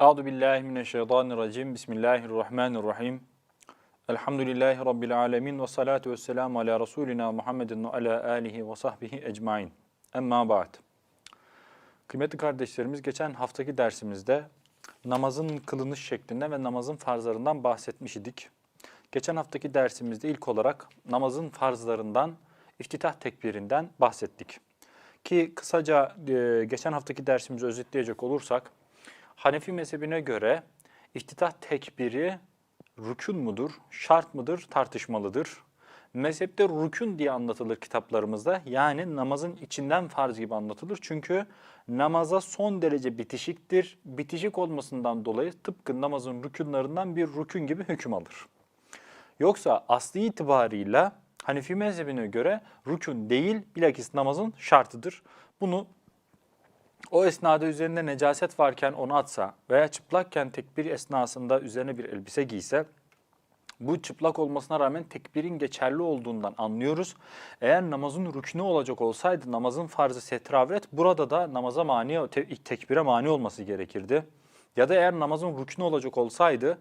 Euzu billahi mineşşeytanirracim. Bismillahirrahmanirrahim. Elhamdülillahi rabbil alamin ve salatu vesselamu ala rasulina Muhammedin ve ala alihi ve sahbihi ecmaîn. Emma ba'd. Kıymetli kardeşlerimiz geçen haftaki dersimizde namazın kılınış şeklinden ve namazın farzlarından bahsetmiş idik. Geçen haftaki dersimizde ilk olarak namazın farzlarından, iftitah tekbirinden bahsettik. Ki kısaca e, geçen haftaki dersimizi özetleyecek olursak, Hanefi mezhebine göre iftitah tekbiri rükün mudur, şart mıdır tartışmalıdır. Mezhepte rükün diye anlatılır kitaplarımızda. Yani namazın içinden farz gibi anlatılır. Çünkü namaza son derece bitişiktir. Bitişik olmasından dolayı tıpkı namazın rükünlerinden bir rükün gibi hüküm alır. Yoksa asli itibarıyla Hanefi mezhebine göre rükün değil bilakis namazın şartıdır. Bunu o esnada üzerinde necaset varken onu atsa veya çıplakken tekbir esnasında üzerine bir elbise giyse bu çıplak olmasına rağmen tekbirin geçerli olduğundan anlıyoruz. Eğer namazın rüknü olacak olsaydı namazın farzı setravret burada da namaza mani, te- tekbire mani olması gerekirdi. Ya da eğer namazın rüknü olacak olsaydı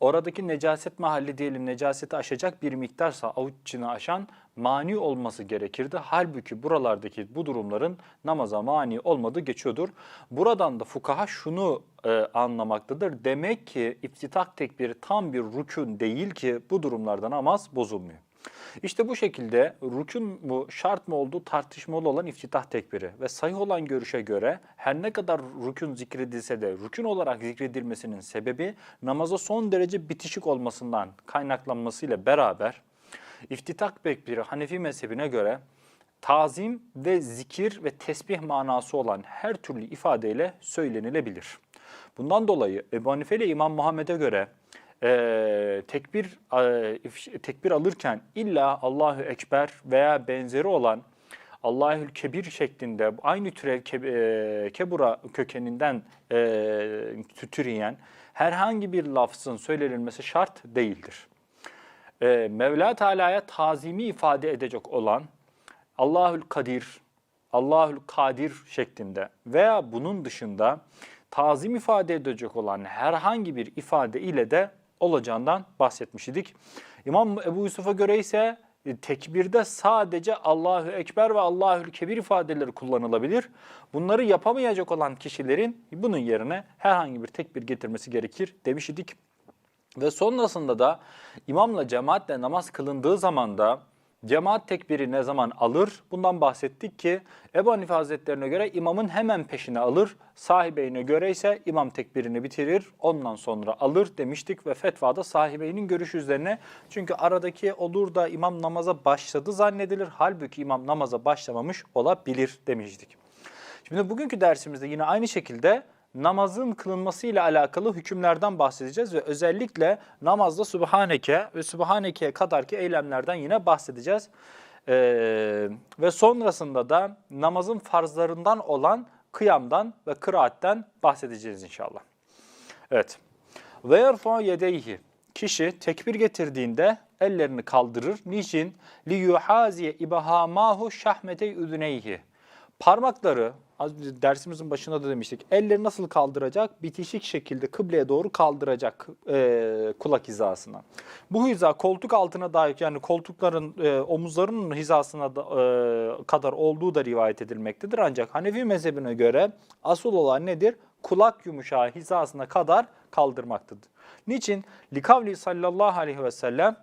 oradaki necaset mahalli diyelim necaseti aşacak bir miktarsa avuç içine aşan mani olması gerekirdi. Halbuki buralardaki bu durumların namaza mani olmadığı geçiyordur. Buradan da fukaha şunu e, anlamaktadır. Demek ki iftitah tekbiri tam bir rükün değil ki bu durumlarda namaz bozulmuyor. İşte bu şekilde rükün mu şart mı olduğu tartışmalı olan iftitah tekbiri ve sahih olan görüşe göre her ne kadar rükün zikredilse de rükün olarak zikredilmesinin sebebi namaza son derece bitişik olmasından kaynaklanmasıyla beraber iftitah tekbiri Hanefi mezhebine göre tazim ve zikir ve tesbih manası olan her türlü ifadeyle söylenilebilir. Bundan dolayı Ebu Hanife ile İmam Muhammed'e göre e, tekbir e, tekbir alırken illa Allahu Ekber veya benzeri olan Allahül Kebir şeklinde aynı türev e, kebura kökeninden e, türeyen herhangi bir lafzın söylenilmesi şart değildir. E, Mevla Teala'ya tazimi ifade edecek olan Allahül Kadir, Allahül Kadir şeklinde veya bunun dışında tazim ifade edecek olan herhangi bir ifade ile de olacağından bahsetmiş idik. İmam Ebu Yusuf'a göre ise e, tekbirde sadece Allahu Ekber ve Allahül Kebir ifadeleri kullanılabilir. Bunları yapamayacak olan kişilerin bunun yerine herhangi bir tekbir getirmesi gerekir demiş idik. Ve sonrasında da imamla cemaatle namaz kılındığı zaman da cemaat tekbiri ne zaman alır? Bundan bahsettik ki Ebu Hanife Hazretlerine göre imamın hemen peşine alır. Sahibeyine göre ise imam tekbirini bitirir, ondan sonra alır demiştik ve fetvada sahibeyinin görüş üzerine. Çünkü aradaki olur da imam namaza başladı zannedilir. Halbuki imam namaza başlamamış olabilir demiştik. Şimdi bugünkü dersimizde yine aynı şekilde namazın kılınması ile alakalı hükümlerden bahsedeceğiz ve özellikle namazda Subhaneke ve Subhaneke'ye kadarki eylemlerden yine bahsedeceğiz. Ee, ve sonrasında da namazın farzlarından olan kıyamdan ve kıraatten bahsedeceğiz inşallah. Evet. Ve yerfa yedeyhi. Kişi tekbir getirdiğinde ellerini kaldırır. Niçin? Li yuhaziye ibahamahu şahmetey üdüneyhi. Parmakları, az önce dersimizin başında da demiştik, elleri nasıl kaldıracak? Bitişik şekilde kıbleye doğru kaldıracak e, kulak hizasına. Bu hiza koltuk altına dair yani koltukların e, omuzlarının hizasına da, e, kadar olduğu da rivayet edilmektedir. Ancak Hanefi mezhebine göre asıl olan nedir? Kulak yumuşağı hizasına kadar kaldırmaktadır. Niçin? Likavli sallallahu aleyhi ve sellem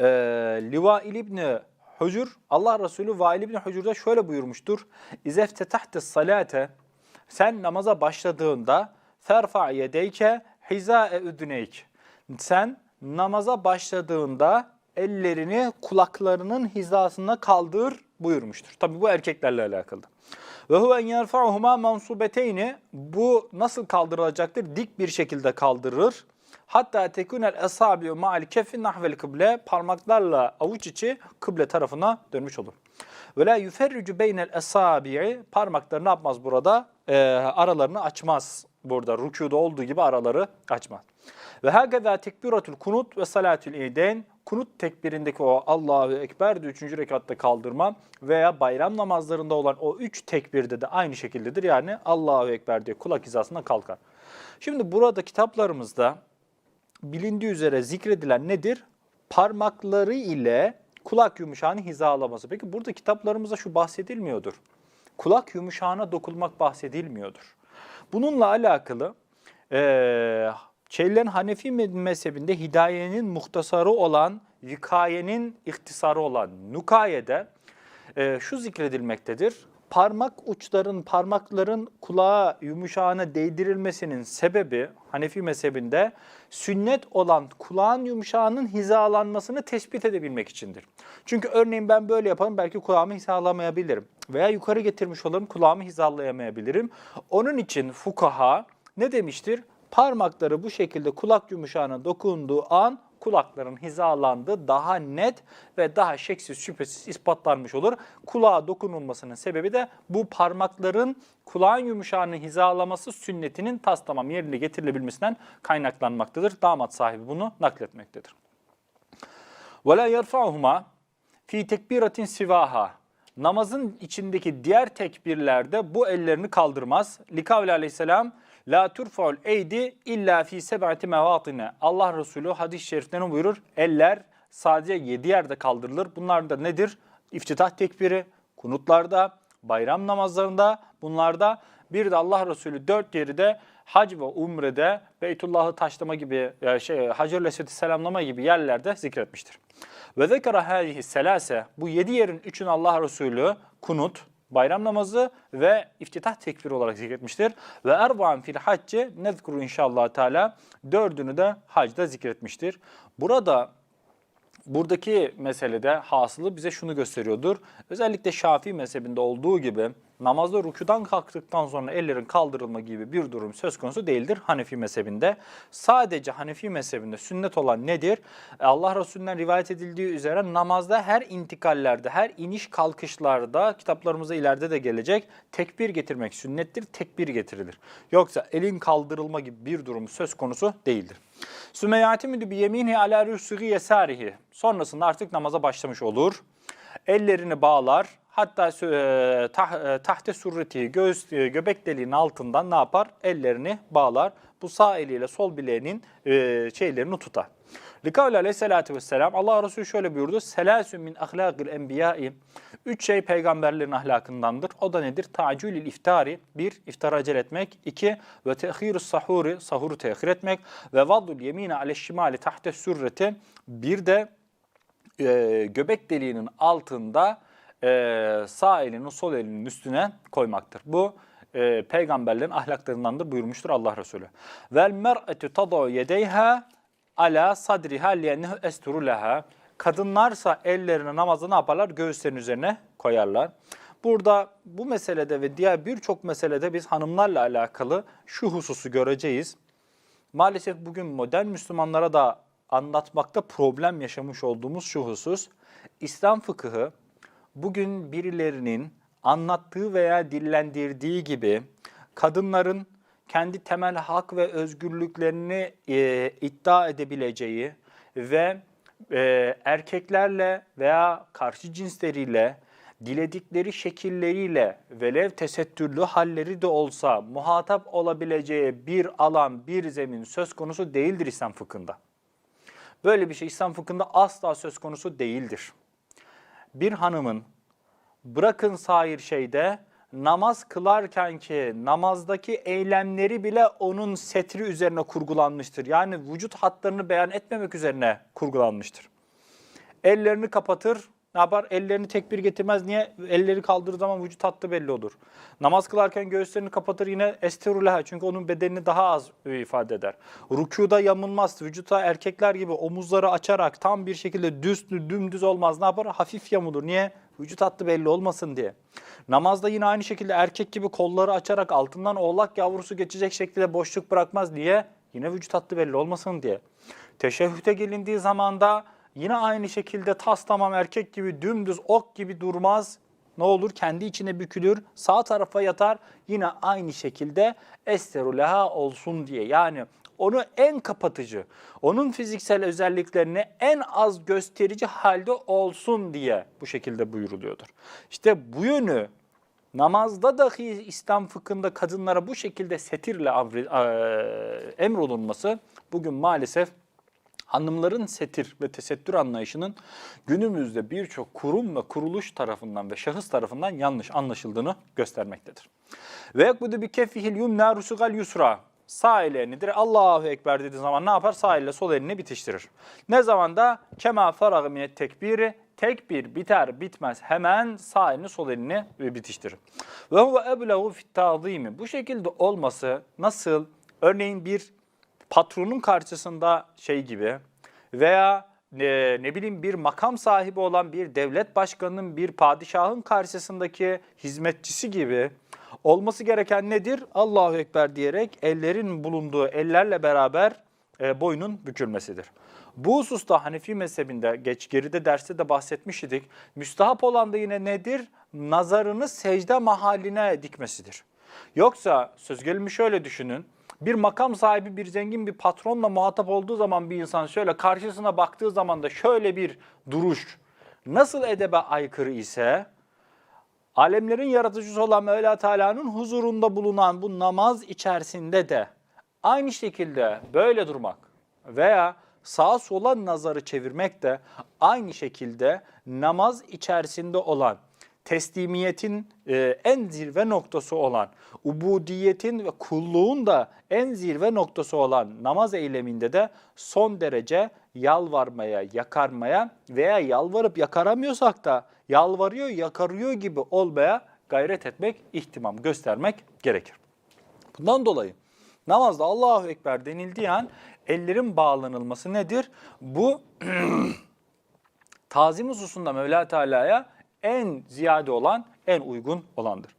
e, Livail İbni Hucur, Allah Resulü Vail İbni Hucur'da şöyle buyurmuştur. İzeftetahte salate, sen namaza başladığında ferfa yedeyke hizae üdüneyk. Sen namaza başladığında ellerini kulaklarının hizasına kaldır buyurmuştur. Tabi bu erkeklerle alakalı. Ve huven yerfa'uhuma mansubeteyni bu nasıl kaldırılacaktır? Dik bir şekilde kaldırır. Hatta tekunel esabi'u ma'al kefi nahvel kıble parmaklarla avuç içi kıble tarafına dönmüş olur. Ve la yuferricu beynel esabi'i parmakları ne yapmaz burada? Ee, aralarını açmaz burada. Rükuda olduğu gibi araları açmaz. Ve hakeza tekbiratul kunut ve salatul iden kunut tekbirindeki o Allahu Ekber de üçüncü rekatta kaldırma veya bayram namazlarında olan o üç tekbirde de aynı şekildedir. Yani Allahu Ekber diye kulak hizasına kalkar. Şimdi burada kitaplarımızda bilindiği üzere zikredilen nedir? Parmakları ile kulak yumuşağını hizalaması. Peki burada kitaplarımızda şu bahsedilmiyordur. Kulak yumuşağına dokunmak bahsedilmiyordur. Bununla alakalı eee Şeylerin Hanefi mezhebinde hidayenin muhtasarı olan, vikayenin ihtisarı olan nukayede e, şu zikredilmektedir. Parmak uçların, parmakların kulağa yumuşağına değdirilmesinin sebebi Hanefi mezhebinde sünnet olan kulağın yumuşağının hizalanmasını tespit edebilmek içindir. Çünkü örneğin ben böyle yaparım belki kulağımı hizalamayabilirim veya yukarı getirmiş olurum kulağımı hizalayamayabilirim. Onun için fukaha ne demiştir? Parmakları bu şekilde kulak yumuşağına dokunduğu an kulakların hizalandığı daha net ve daha şeksiz şüphesiz ispatlanmış olur. Kulağa dokunulmasının sebebi de bu parmakların kulağın yumuşağını hizalaması sünnetinin tas tamam yerine getirilebilmesinden kaynaklanmaktadır. Damat sahibi bunu nakletmektedir. وَلَا يَرْفَعُهُمَا fi tekbiratin sivaha. Namazın içindeki diğer tekbirlerde bu ellerini kaldırmaz. Likavli aleyhisselam La turfaul eydi illa fi seb'ati mevatine. Allah Resulü hadis-i şeriflerine buyurur. Eller sadece yedi yerde kaldırılır. Bunlar da nedir? İftitah tekbiri, kunutlarda, bayram namazlarında, bunlarda bir de Allah Resulü dört yeri de hac ve umrede Beytullah'ı taşlama gibi, e, şey, Hacer-ül Esved'i selamlama gibi yerlerde zikretmiştir. Ve zekara hâzihi selase, bu yedi yerin üçünü Allah Resulü kunut, bayram namazı ve iftitah tekbiri olarak zikretmiştir. Ve erba'an fil hacce nezkuru inşallah teala dördünü de hacda zikretmiştir. Burada buradaki meselede hasılı bize şunu gösteriyordur. Özellikle Şafii mezhebinde olduğu gibi namazda rükudan kalktıktan sonra ellerin kaldırılma gibi bir durum söz konusu değildir Hanefi mezhebinde. Sadece Hanefi mezhebinde sünnet olan nedir? Allah Resulü'nden rivayet edildiği üzere namazda her intikallerde, her iniş kalkışlarda kitaplarımıza ileride de gelecek tekbir getirmek sünnettir, tekbir getirilir. Yoksa elin kaldırılma gibi bir durum söz konusu değildir. Sümeyati müdü bi yemini ala rüsûgi yesarihi. Sonrasında artık namaza başlamış olur. Ellerini bağlar. Hatta e, tah, e, tahte surreti göğüs e, göbek deliğinin altından ne yapar? Ellerini bağlar. Bu sağ eliyle sol bileğinin e, şeylerini tutar. Likavle aleyhissalatü vesselam Allah Resulü şöyle buyurdu. Selasün min ahlakil enbiyai. Üç şey peygamberlerin ahlakındandır. O da nedir? Ta'cülil iftari. Bir, iftar acele etmek. İki, ve tehirus sahuri. Sahuru tehir etmek. Ve vaddul yemine aleşşimali tahte sürreti. Bir de e, göbek deliğinin altında e, sağ elinin sol elinin üstüne koymaktır. Bu e, peygamberlerin ahlaklarındandır buyurmuştur Allah Resulü. Vel mer'etu tadau yedeyha ala sadriha liyennehu esturu leha. Kadınlarsa ellerini namazda ne yaparlar? Göğüslerin üzerine koyarlar. Burada bu meselede ve diğer birçok meselede biz hanımlarla alakalı şu hususu göreceğiz. Maalesef bugün modern Müslümanlara da anlatmakta problem yaşamış olduğumuz şu husus. İslam fıkıhı bugün birilerinin anlattığı veya dillendirdiği gibi kadınların kendi temel hak ve özgürlüklerini e, iddia edebileceği ve e, erkeklerle veya karşı cinsleriyle diledikleri şekilleriyle velev tesettürlü halleri de olsa muhatap olabileceği bir alan, bir zemin söz konusu değildir İslam fıkhında. Böyle bir şey İslam fıkhında asla söz konusu değildir. Bir hanımın bırakın sair şeyde namaz kılarken ki namazdaki eylemleri bile onun setri üzerine kurgulanmıştır. Yani vücut hatlarını beyan etmemek üzerine kurgulanmıştır. Ellerini kapatır, ne yapar? Ellerini tekbir getirmez. Niye? Elleri kaldırdığı zaman vücut hattı belli olur. Namaz kılarken göğüslerini kapatır yine esterulaha çünkü onun bedenini daha az ifade eder. Rükuda yamulmaz. Vücuta erkekler gibi omuzları açarak tam bir şekilde düz dümdüz olmaz. Ne yapar? Hafif yamulur. Niye? Vücut hattı belli olmasın diye. Namazda yine aynı şekilde erkek gibi kolları açarak altından oğlak yavrusu geçecek şekilde boşluk bırakmaz. Niye? Yine vücut hattı belli olmasın diye. Teşehhüte gelindiği zaman da yine aynı şekilde tas tamam erkek gibi dümdüz ok gibi durmaz. ne olur? Kendi içine bükülür, sağ tarafa yatar. Yine aynı şekilde esteruleha olsun diye. Yani onu en kapatıcı, onun fiziksel özelliklerini en az gösterici halde olsun diye bu şekilde buyuruluyordur. İşte bu yönü namazda dahi İslam fıkhında kadınlara bu şekilde setirle eee, emrolunması bugün maalesef hanımların setir ve tesettür anlayışının günümüzde birçok kurum ve kuruluş tarafından ve şahıs tarafından yanlış anlaşıldığını göstermektedir. Ve yakbudu bi keffihil yumna rusugal yusra. Sağ elini direkt Allahu Ekber dediği zaman ne yapar? Sağ elle sol elini bitiştirir. Ne zaman da kema faragı minet tekbiri tekbir biter bitmez hemen sağ elini sol elini bitiştirir. Ve huve eblehu fit ta'zimi. Bu şekilde olması nasıl? Örneğin bir patronun karşısında şey gibi veya e, ne bileyim bir makam sahibi olan bir devlet başkanının bir padişahın karşısındaki hizmetçisi gibi olması gereken nedir? Allahu Ekber diyerek ellerin bulunduğu ellerle beraber e, boynun bükülmesidir. Bu hususta Hanefi mezhebinde geç geride derste de bahsetmiş idik. Müstahap olan da yine nedir? Nazarını secde mahalline dikmesidir. Yoksa söz gelimi şöyle düşünün. Bir makam sahibi, bir zengin bir patronla muhatap olduğu zaman bir insan şöyle karşısına baktığı zaman da şöyle bir duruş nasıl edebe aykırı ise alemlerin yaratıcısı olan Mevla Teala'nın huzurunda bulunan bu namaz içerisinde de aynı şekilde böyle durmak veya sağa sola nazarı çevirmek de aynı şekilde namaz içerisinde olan teslimiyetin e, en zirve noktası olan, ubudiyetin ve kulluğun da en zirve noktası olan namaz eyleminde de son derece yalvarmaya, yakarmaya veya yalvarıp yakaramıyorsak da yalvarıyor, yakarıyor gibi olmaya gayret etmek, ihtimam göstermek gerekir. Bundan dolayı namazda Allahu Ekber denildiği an ellerin bağlanılması nedir? Bu tazim hususunda Mevla Teala'ya en ziyade olan, en uygun olandır.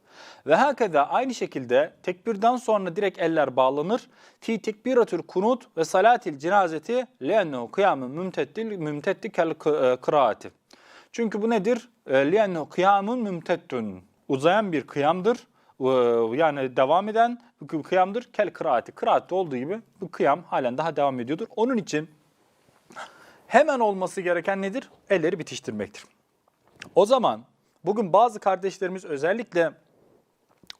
Ve hakeza aynı şekilde tekbirden sonra direkt eller bağlanır. Ti tekbiratül kunut ve salatil cenazeti liennehu kıyamun mümteddil mümteddi kel e, kıraati. Çünkü bu nedir? E, Liennehu kıyamun mümteddün. Uzayan bir kıyamdır. E, Yani devam eden kıyamdır. Kel kıraati. Kıraatte olduğu gibi bu kıyam halen daha devam ediyordur. Onun için hemen olması gereken nedir? Elleri bitiştirmektir. O zaman bugün bazı kardeşlerimiz özellikle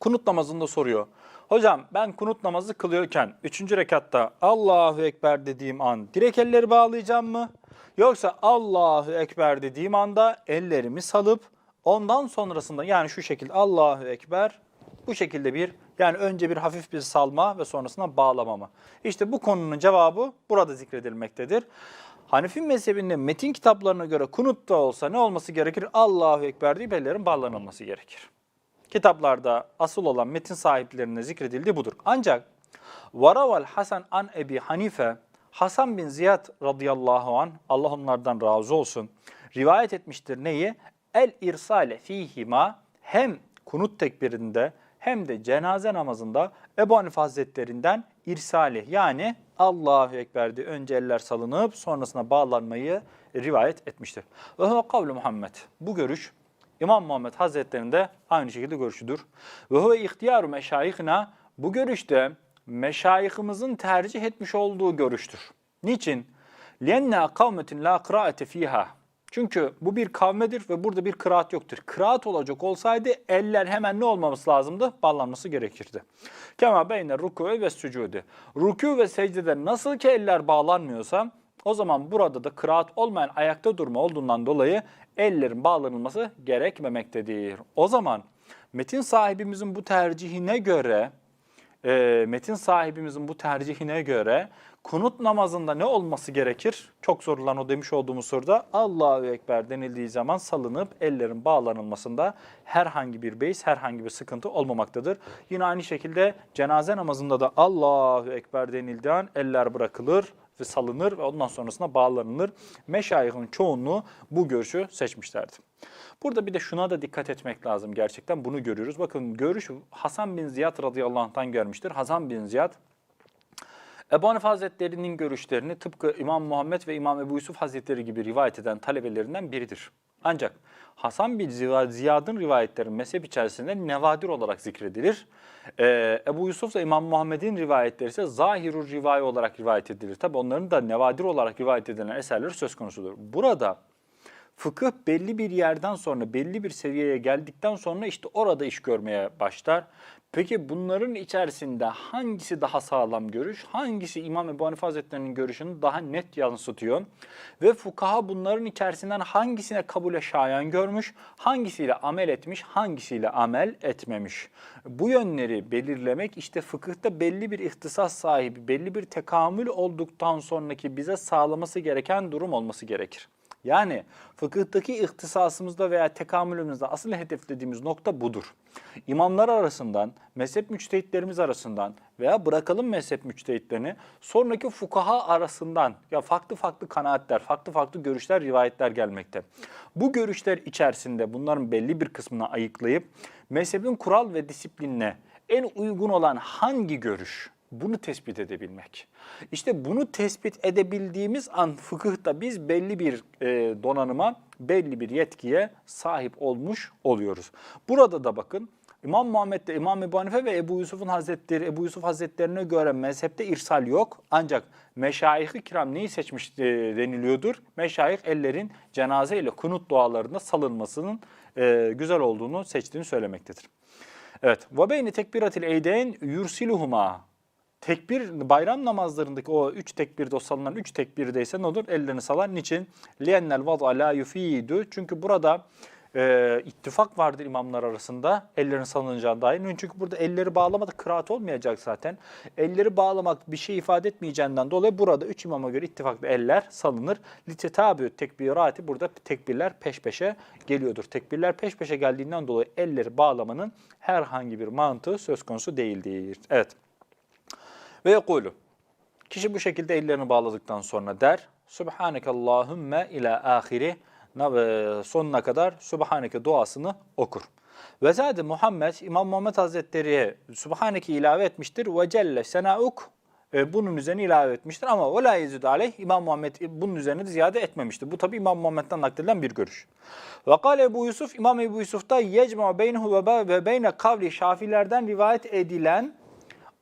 kunut namazında soruyor. Hocam ben kunut namazı kılıyorken 3. rekatta Allahu Ekber dediğim an direkt elleri bağlayacağım mı? Yoksa Allahu Ekber dediğim anda ellerimi salıp ondan sonrasında yani şu şekilde Allahu Ekber bu şekilde bir yani önce bir hafif bir salma ve sonrasında bağlama mı? İşte bu konunun cevabı burada zikredilmektedir. Hanefi mezhebinde metin kitaplarına göre kunut da olsa ne olması gerekir? Allahu Ekber deyip ellerin bağlanılması gerekir. Kitaplarda asıl olan metin sahiplerine zikredildiği budur. Ancak Varaval Hasan an Ebi Hanife, Hasan bin Ziyad radıyallahu an Allah onlardan razı olsun, rivayet etmiştir neyi? El irsale fihima hem kunut tekbirinde hem de cenaze namazında Ebu Hanife Hazretlerinden irsali yani Allahu Ekber'de önce eller salınıp sonrasına bağlanmayı rivayet etmiştir. Ve huve kavlu Muhammed. Bu görüş İmam Muhammed Hazretleri'nde aynı şekilde görüşüdür. Ve huve ihtiyaru meşayihina bu görüşte meşayihimizin tercih etmiş olduğu görüştür. Niçin? لِيَنَّا قَوْمَةٍ لَا قِرَاءَةَ ف۪يهَا çünkü bu bir kavmedir ve burada bir kıraat yoktur. Kıraat olacak olsaydı eller hemen ne olmaması lazımdı? Bağlanması gerekirdi. Kema beyne ruku ve sücudi. Rükû ve secdede nasıl ki eller bağlanmıyorsa o zaman burada da kıraat olmayan ayakta durma olduğundan dolayı ellerin bağlanılması gerekmemektedir. O zaman metin sahibimizin bu tercihine göre e, metin sahibimizin bu tercihine göre kunut namazında ne olması gerekir? Çok sorulan o demiş olduğumuz soruda Allahu Ekber denildiği zaman salınıp ellerin bağlanılmasında herhangi bir beis, herhangi bir sıkıntı olmamaktadır. Yine aynı şekilde cenaze namazında da Allahu Ekber denildiği an eller bırakılır ve salınır ve ondan sonrasında bağlanılır. Meşayihin çoğunluğu bu görüşü seçmişlerdi. Burada bir de şuna da dikkat etmek lazım gerçekten. Bunu görüyoruz. Bakın görüş Hasan bin Ziyad radıyallahu anh'tan gelmiştir. Hasan bin Ziyad Ebu Hanife Hazretleri'nin görüşlerini tıpkı İmam Muhammed ve İmam Ebu Yusuf Hazretleri gibi rivayet eden talebelerinden biridir. Ancak Hasan bin Ziya- Ziyad'ın rivayetleri mezhep içerisinde nevadir olarak zikredilir. Ee, Ebu Yusuf ve İmam Muhammed'in rivayetleri ise zahirur rivaye olarak rivayet edilir. Tabi onların da nevadir olarak rivayet edilen eserleri söz konusudur. Burada fıkıh belli bir yerden sonra, belli bir seviyeye geldikten sonra işte orada iş görmeye başlar. Peki bunların içerisinde hangisi daha sağlam görüş, hangisi İmam Ebu Hanife Hazretleri'nin görüşünü daha net yansıtıyor? Ve fukaha bunların içerisinden hangisine kabule şayan görmüş, hangisiyle amel etmiş, hangisiyle amel etmemiş? Bu yönleri belirlemek işte fıkıhta belli bir ihtisas sahibi, belli bir tekamül olduktan sonraki bize sağlaması gereken durum olması gerekir. Yani fıkıhtaki ihtisasımızda veya tekamülümüzde asıl hedeflediğimiz nokta budur. İmamlar arasından, mezhep müçtehitlerimiz arasından veya bırakalım mezhep müçtehitlerini sonraki fukaha arasından ya farklı farklı kanaatler, farklı farklı görüşler, rivayetler gelmekte. Bu görüşler içerisinde bunların belli bir kısmını ayıklayıp mezhebin kural ve disiplinine en uygun olan hangi görüş, bunu tespit edebilmek. İşte bunu tespit edebildiğimiz an fıkıhta biz belli bir e, donanıma, belli bir yetkiye sahip olmuş oluyoruz. Burada da bakın İmam Muhammed'de İmam Ebu Hanife ve Ebu Yusuf'un Hazretleri, Ebu Yusuf Hazretlerine göre mezhepte irsal yok. Ancak meşayih-i kiram neyi seçmiş e, deniliyordur? Meşayih ellerin cenaze ile kunut dualarında salınmasının e, güzel olduğunu seçtiğini söylemektedir. Evet. Ve beyni tekbiratil eydeyn yursiluhuma. Tekbir bayram namazlarındaki o üç tekbirde o salınan üç tekbirde ise ne olur? Ellerini salar. Niçin? Liyennel vada la yufidu. Çünkü burada e, ittifak vardır imamlar arasında ellerin salınacağı dair. Çünkü burada elleri bağlamada kıraat olmayacak zaten. Elleri bağlamak bir şey ifade etmeyeceğinden dolayı burada üç imama göre ittifaklı eller salınır. Litetabü tekbirati burada tekbirler peş peşe geliyordur. Tekbirler peş peşe geldiğinden dolayı elleri bağlamanın herhangi bir mantığı söz konusu değildir. Evet. Ve yekulu. Kişi bu şekilde ellerini bağladıktan sonra der. Subhaneke Allahümme ila ahiri sonuna kadar Subhaneke duasını okur. Ve zade Muhammed, İmam Muhammed Hazretleri Subhaneke ilave etmiştir. Ve celle senauk e, bunun üzerine ilave etmiştir. Ama ve la yezidu aleyh İmam Muhammed bunun üzerine de ziyade etmemiştir. Bu tabi İmam Muhammed'den nakledilen bir görüş. Ve kâle Ebu Yusuf, İmam Ebu Yusuf'ta yecma beynehu ve beyne kavli şafilerden rivayet edilen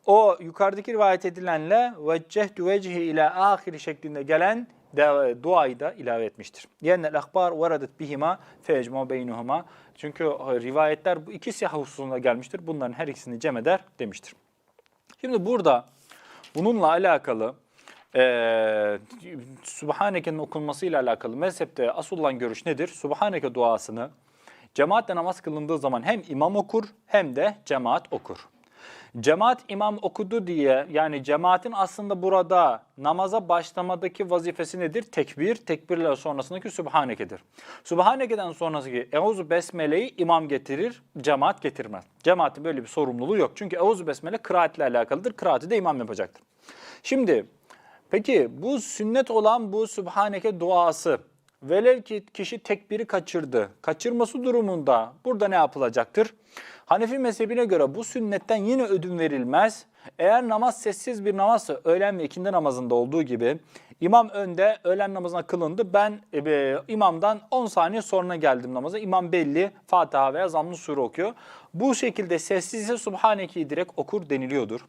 o yukarıdaki rivayet edilenle veccehtu vecihi ila ahiri şeklinde gelen de, duayı da ilave etmiştir. Yennel akbar veradet bihima fecma beynuhuma. Çünkü rivayetler bu iki siyah hususunda gelmiştir. Bunların her ikisini cem eder demiştir. Şimdi burada bununla alakalı e, Subhaneke'nin okunmasıyla alakalı mezhepte asıl olan görüş nedir? Subhaneke duasını cemaatle namaz kılındığı zaman hem imam okur hem de cemaat okur. Cemaat imam okudu diye yani cemaatin aslında burada namaza başlamadaki vazifesi nedir? Tekbir, tekbirle sonrasındaki Sübhaneke'dir. Sübhaneke'den sonrasındaki Euzu Besmele'yi imam getirir, cemaat getirmez. Cemaatin böyle bir sorumluluğu yok. Çünkü Euzu Besmele kıraatle alakalıdır. Kıraati de imam yapacaktır. Şimdi peki bu sünnet olan bu Sübhaneke duası velev ki kişi tekbiri kaçırdı. Kaçırması durumunda burada ne yapılacaktır? Hanefi mezhebine göre bu sünnetten yine ödün verilmez. Eğer namaz sessiz bir namazsa öğlen ve ikindi namazında olduğu gibi imam önde öğlen namazına kılındı. Ben e, imamdan 10 saniye sonra geldim namaza. İmam belli Fatiha veya zamm sure okuyor. Bu şekilde sessizse Subhaneke'yi direkt okur deniliyordur.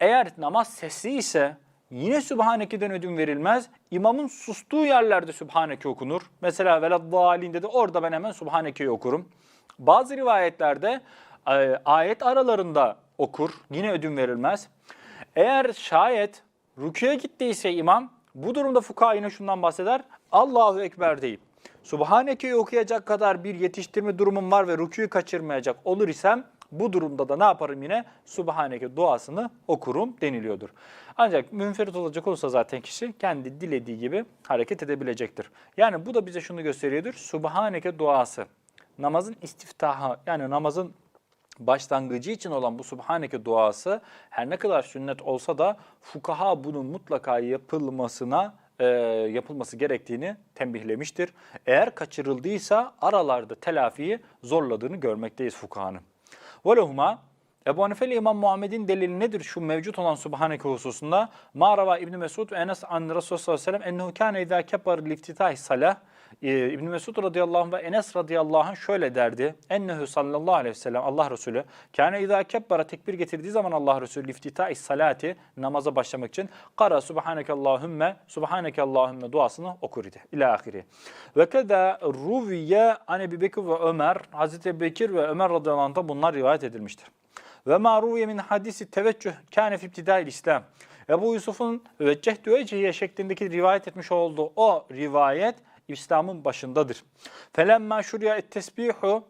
Eğer namaz sesli ise yine Sübhaneke'den ödün verilmez. İmamın sustuğu yerlerde Sübhaneke okunur. Mesela veladdalinde de orada ben hemen Sübhaneke'yi okurum. Bazı rivayetlerde e, ayet aralarında okur. Yine ödün verilmez. Eğer şayet rüküye gittiyse imam bu durumda fuka yine şundan bahseder. Allahu Ekber deyip Subhaneke'yi okuyacak kadar bir yetiştirme durumum var ve rüküyü kaçırmayacak olur isem bu durumda da ne yaparım yine? Subhaneke duasını okurum deniliyordur. Ancak münferit olacak olursa zaten kişi kendi dilediği gibi hareket edebilecektir. Yani bu da bize şunu gösteriyordur. Subhaneke duası namazın istiftahı yani namazın başlangıcı için olan bu Subhaneke duası her ne kadar sünnet olsa da fukaha bunun mutlaka yapılmasına e, yapılması gerektiğini tembihlemiştir. Eğer kaçırıldıysa aralarda telafiyi zorladığını görmekteyiz fukahanın. Velehuma Ebu Hanife ile İmam Muhammed'in delili nedir şu mevcut olan Subhaneke hususunda? Ma'rava İbni Mesud ve Enes an Resulullah sallallahu aleyhi ve sellem ennehu kâne idâ kebbar liftitâhi salah ee, İbn Mesud radıyallahu anh ve Enes radıyallahu anh şöyle derdi. Ennehu sallallahu aleyhi ve sellem Allah Resulü kâne izâ kebbara tekbir getirdiği zaman Allah Resulü iftitâ salati namaza başlamak için kara subhanekallahümme subhanekallahümme duasını okur idi. İlâ ahiri. Ve keda ruviye an Ebu Bekir ve Ömer Hazreti Bekir ve Ömer radıyallahu anh'ta bunlar rivayet edilmiştir. Ve ma ruviye min hadisi teveccüh kâne fi ibtidâil İslam. Ebu Yusuf'un vecceh düveciye şeklindeki rivayet etmiş olduğu o rivayet İslam'ın başındadır. Felemma şurya et tesbihu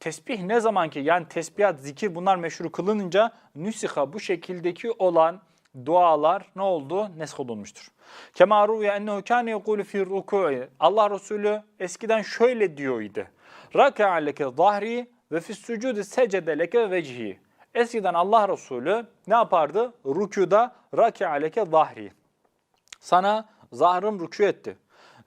Tesbih ne zaman ki yani tesbihat, zikir bunlar meşru kılınınca nüsiha bu şekildeki olan dualar ne oldu? Nesk olunmuştur. Kema ruviye ennehu kâne yekûlü fî rükû'i. Allah Resulü eskiden şöyle diyor idi. Raka'a leke zahri ve fis sucudi secede leke vecihi. Eskiden Allah Resulü ne yapardı? Rükuda raka'a leke zahri. Sana zahrım rükû etti.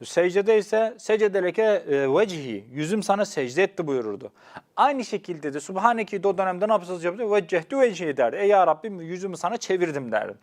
Secdede ise secedeleke e, vecihi, yüzüm sana secde etti buyururdu. Aynı şekilde de Subhaneki de o dönemde ne yapacağız yapıyor? Veccehtü vecihi derdi. Ey Rabbim yüzümü sana çevirdim derdi.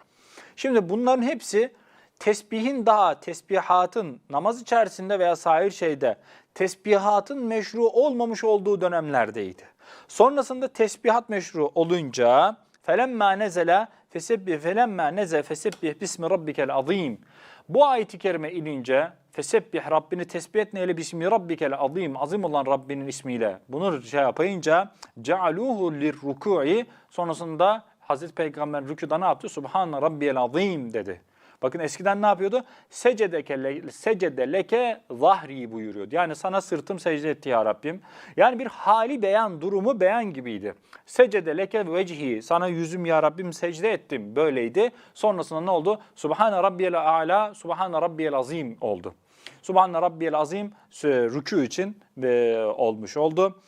Şimdi bunların hepsi tesbihin daha, tesbihatın namaz içerisinde veya sair şeyde tesbihatın meşru olmamış olduğu dönemlerdeydi. Sonrasında tesbihat meşru olunca felemma nezele fesebbih felemma neze fesebbih bismi rabbikel azim. Bu ayeti kerime inince fesebbih Rabbini tesbih et neyle bismi rabbikel azim azim olan Rabbinin ismiyle. Bunu şey yapayınca cealuhu lirruku'i sonrasında Hazreti Peygamber rükuda ne yaptı? Subhan rabbiyel azim dedi. Bakın eskiden ne yapıyordu? Secedeke secede leke zahri buyuruyordu. Yani sana sırtım secde etti ya Rabbim. Yani bir hali beyan, durumu beyan gibiydi. Secede leke vecihi. Sana yüzüm ya Rabbim secde ettim. Böyleydi. Sonrasında ne oldu? Subhane rabbiyel a'la, subhane rabbiyel azim oldu. Subhane rabbiyel azim rükû için e, olmuş oldu.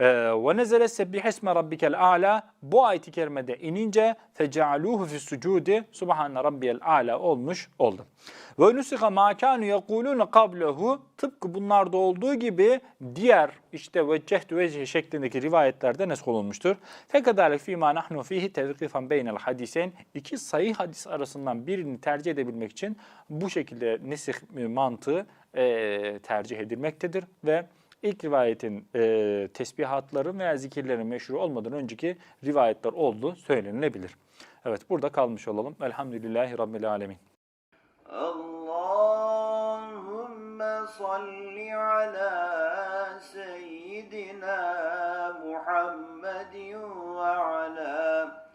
Ve nezele sebbih esme rabbikel a'la bu ayet-i kerimede inince fecealuhu fi sucudi subhane rabbiyel a'la olmuş oldu. Ve nusiha ma kanu yekulun qablehu tıpkı bunlarda olduğu gibi diğer işte veccehtu vecih şeklindeki rivayetlerde nesk olunmuştur. Fekadalik fîmâ nahnu fihi tevkifan beynel hadiseyn iki sayı hadis arasından birini tercih edebilmek için bu şekilde nesih mantığı e, tercih edilmektedir ve ilk rivayetin e, tesbihatların veya zikirlerin meşhur olmadan önceki rivayetler olduğu söylenilebilir. Evet burada kalmış olalım. Elhamdülillahi Rabbil Alemin. Allahümme salli ala seyyidina Muhammedin ve ala